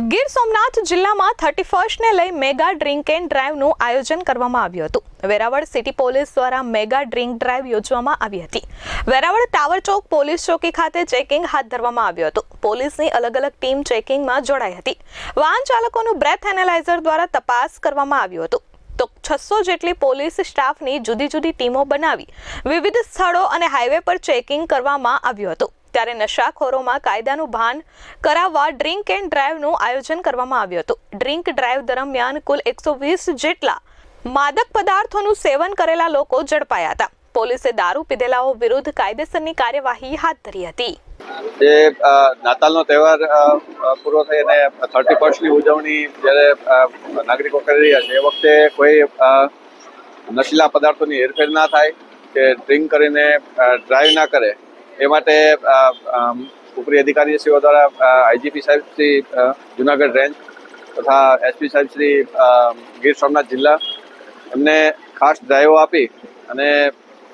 ગીર સોમનાથ જિલ્લામાં થર્ટી ફર્સ્ટને લઈ mega drink and ડ્રાઈવનું આયોજન કરવામાં આવ્યું હતું. વેરાવળ સિટી પોલીસ દ્વારા મેગા ડ્રિંક ડ્રાઈવ યોજવામાં આવી હતી. વેરાવળ ટાવર ચોક પોલીસ ચોકી ખાતે ચેકિંગ હાથ ધરવામાં આવ્યું હતું. પોલીસની અલગ અલગ ટીમ ચેકિંગમાં જોડાઈ હતી. વાહન ચાલકોનું બ્રેથ એનાલાઇઝર દ્વારા તપાસ કરવામાં આવ્યું હતું. તો છસો જેટલી પોલીસ સ્ટાફની જુદી જુદી ટીમો બનાવી વિવિધ સ્થળો અને હાઈવે પર ચેકિંગ કરવામાં આવ્યું હતું. ત્યારે નશાખોરોમાં કાયદાનું ભાન કરાવવા ડ્રિંક એન્ડ ડ્રાઈવનું આયોજન કરવામાં આવ્યું હતું. ડ્રિંક ડ્રાઈવ દરમિયાન કુલ એકસો વીસ જેટલા માદક પદાર્થોનું સેવન કરેલા લોકો ઝડપાયા હતા. પોલીસે દારૂ પીધેલાઓ વિરુદ્ધ કાયદેસરની કાર્યવાહી હાથ ધરી હતી. જે નાતાલનો તહેવાર પૂરો થઈ અને થર્ટી ફર્સ્ટની ઉજવણી જ્યારે નાગરિકો કરી રહ્યા છે, એ વખતે કોઈ નશીલા પદાર્થોની હેરફેર ના થાય કે ડ્રિંક કરીને ડ્રાઈવ ના કરે. એ માટે ઉપરી અધિકારી શ્રીઓ દ્વારા આઈજીપી સાહેબ શ્રી જુનાગઢ રેન્જ તથા એસપી સાહેબ શ્રી ગીર સોમનાથ જિલ્લા એમને ખાસ ડ્રાઈવો આપી અને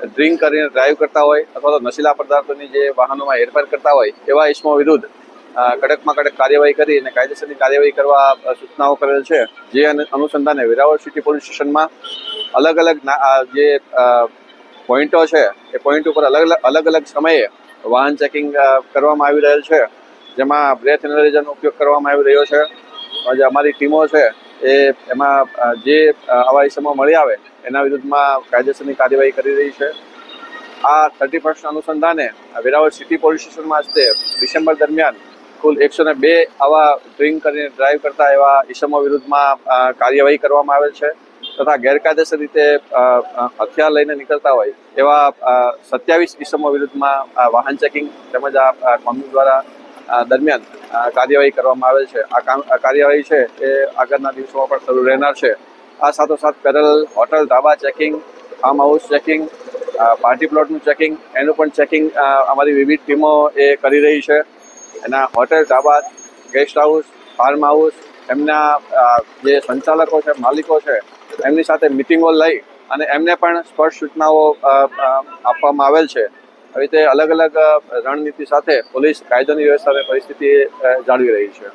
ડ્રિંક કરીને ડ્રાઈવ કરતા હોય અથવા તો નશીલા પદાર્થોની જે વાહનોમાં હેરફેર કરતા હોય એવા ઇસમો વિરુદ્ધ કડકમાં કડક કાર્યવાહી કરી અને કાયદેસરની કાર્યવાહી કરવા સૂચનાઓ કરેલ છે. જે અનુ- અનુસંધાને વેરાવળ સિટી પોલીસ સ્ટેશનમાં અલગ અલગ જે પોઈન્ટો છે, એ પોઈન્ટ ઉપર અલગ અલગ અલગ સમયે વાહન ચેકિંગ કરવામાં આવી રહેલ છે. જેમાં બ્રેથ એનાલિઝરનો ઉપયોગ કરવામાં આવી રહ્યો છે. જે અમારી ટીમો છે, એ એમાં જે આવા ઇસમો મળી આવે, એના વિરુદ્ધમાં કાયદેસરની કાર્યવાહી કરી રહી છે. આ થર્ટી ફર્સ્ટ અનુસંધાને વેરાવળ સિટી પોલીસ સ્ટેશનમાં આજે ડિસેમ્બર દરમિયાન કુલ એકસો ને બે આવા ડ્રિંક કરીને ડ્રાઈવ કરતા એવા ઇસમો વિરુદ્ધમાં કાર્યવાહી કરવામાં આવેલ છે. તથા ગેરકાયદેસર રીતે હથિયાર લઈને નીકળતા હોય એવા સત્યાવીસ ઇસમો વિરુદ્ધમાં વાહન ચેકિંગ તેમજ આ અ, દ્વારા દરમિયાન કાર્યવાહી કરવામાં આવેલ છે. આ કાર્યવાહી છે એ આગળના દિવસોમાં પણ શરૂ રહેનાર છે. આ સાથોસાથ parallel hotel dhaba checking farm house checking party પ્લોટનું checking એનું પણ ચેકિંગ અમારી વિવિધ ટીમો એ કરી રહી છે. એના હોટેલ ધાબા ગેસ્ટ હાઉસ ફાર્મ હાઉસ એમના જે સંચાલકો છે માલિકો છે એમની સાથે મિટિંગો લઈ અને એમને પણ સ્પષ્ટ સૂચનાઓ આપવામાં આવેલ છે. આવી રીતે અલગ અલગ રણનીતિ સાથે પોલીસ કાયદાની વ્યવસ્થા પરિસ્થિતિ જાળવી રહી છે.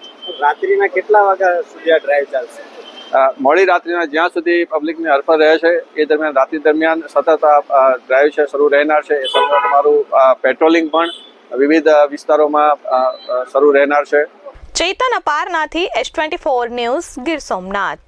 રાત્રિના કેટલા વાગ્યા સુધી આ ડ્રાઈવ ચાલશે? મોડી રાત્રિના જ્યાં સુધી પબ્લિકની હરફર રહે છે એ દરમિયાન રાત્રિ દરમિયાન સતત આ ડ્રાઈવ છે શરૂ રહેનાર છે. એ સતત અમારું પેટ્રોલિંગ પણ વિવિધ વિસ્તારોમાં શરૂ રહેનાર છે. Chetan અપારનાથી S twenty four news Gir Somnath.